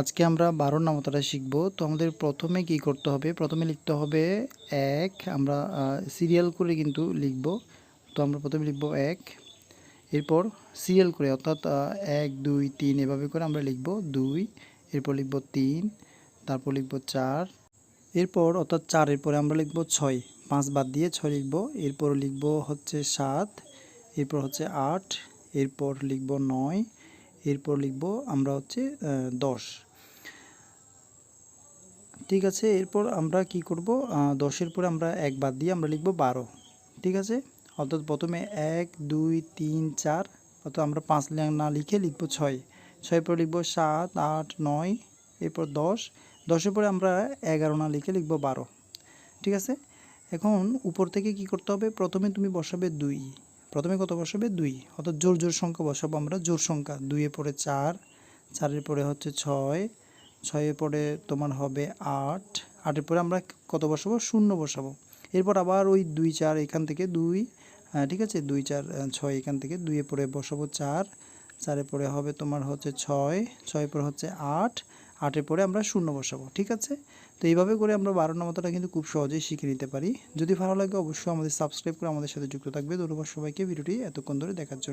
আজকে আমরা বারো নামতাটা শিখব। তো আমাদের প্রথমে কি করতে হবে? প্রথমে লিখতে হবে এক। আমরা সিরিয়াল করে কিন্তু লিখব। তো আমরা প্রথমে লিখব এক। এরপর সিরিয়াল করে, অর্থাৎ এক, দুই, তিন এভাবে করে আমরা লিখব দুই। এরপর লিখব তিন। তারপর লিখব চার। এরপর, অর্থাৎ চারের পরে আমরা লিখব ছয়। পাঁচ বাদ দিয়ে ছয় লিখব। এরপর লিখব হচ্ছে সাত। এরপর হচ্ছে আট। এরপর লিখব নয়। এরপর লিখব আমরা হচ্ছে দশ। ঠিক আছে, এরপর আমরা কি করব? দশের পরে আমরা এক বাদ দিয়ে আমরা লিখব বারো। ঠিক আছে? অর্থাৎ প্রথমে এক, দুই, তিন, চার, অর্থাৎ আমরা পাঁচ না লিখে লিখব ছয়। ছয়ের পর লিখব সাত, আট, নয়, এরপর দশ। দশের পরে আমরা এগারো না লিখে লিখব বারো। ঠিক আছে? এখন উপর থেকে কি করতে হবে? প্রথমে তুমি বসাবে দুই। প্রথমে কত বসাবে? দুই। অর্থাৎ জোর জোর সংখ্যা বসাবো আমরা, জোর সংখ্যা। দুইয়ের পরে চার, চারের পরে হচ্ছে ছয় ছয়ের পরে তোমার হবে আট। আটের পরে আমরা কত বসাবো? শূন্য বসাবো। এরপর আবার ওই দুই, চার এখান থেকে দুই ঠিক আছে? দুই, চার ছয় এখান থেকে দুইয়ের পরে বসাবো চার। চারের পরে হবে তোমার হচ্ছে ছয়। ছয়ের পরে হচ্ছে আট। আটের পরে আমরা শূন্য বসাবো, ঠিক আছে? তো এইভাবে করে আমরা বারো নম্বরটা কিন্তু খুব সহজেই শিখে নিতে পারি। যদি ভালো লাগে অবশ্যই আমাদের সাবস্ক্রাইব করে আমাদের সাথে যুক্ত থাকবে। ধন্যবাদ সবাইকে। ভিডিওটি এতক্ষণ ধরে দেখার জন্য।